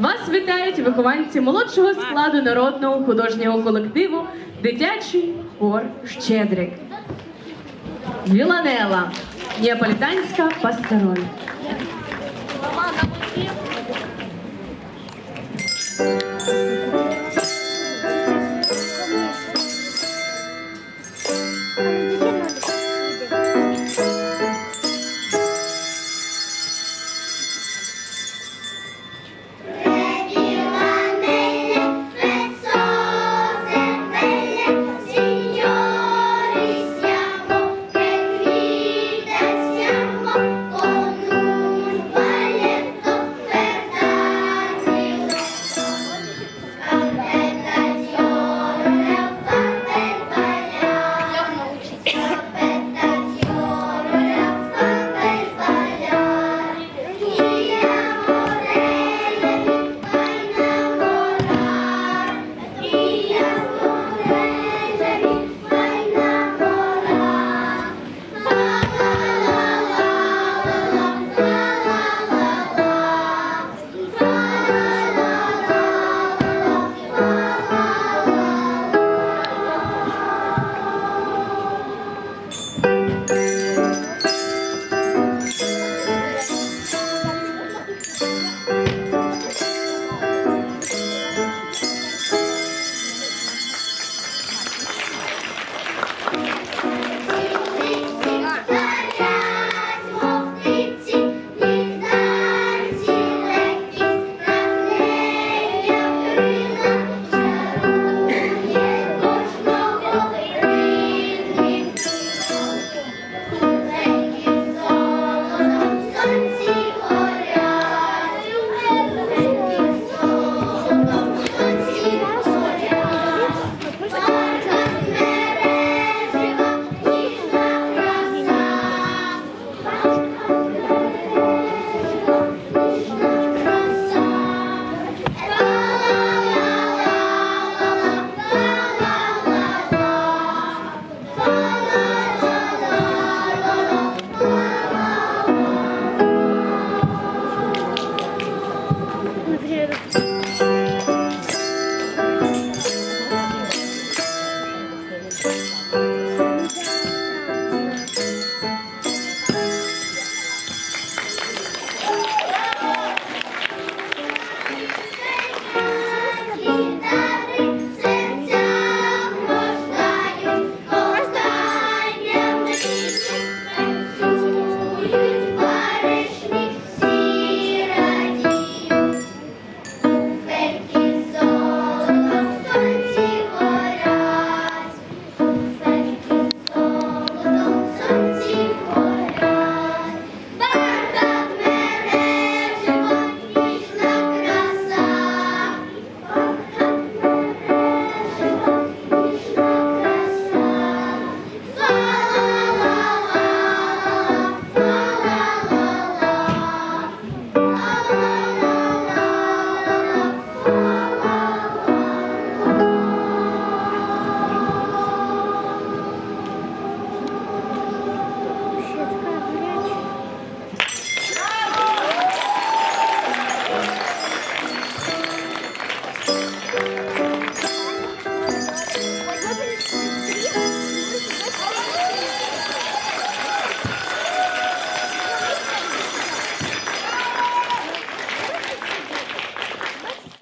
Вас вітають вихованці молодшого складу народного художнього колективу Дитячий хор Щедрик. Віланела Неаполітанська пастероль.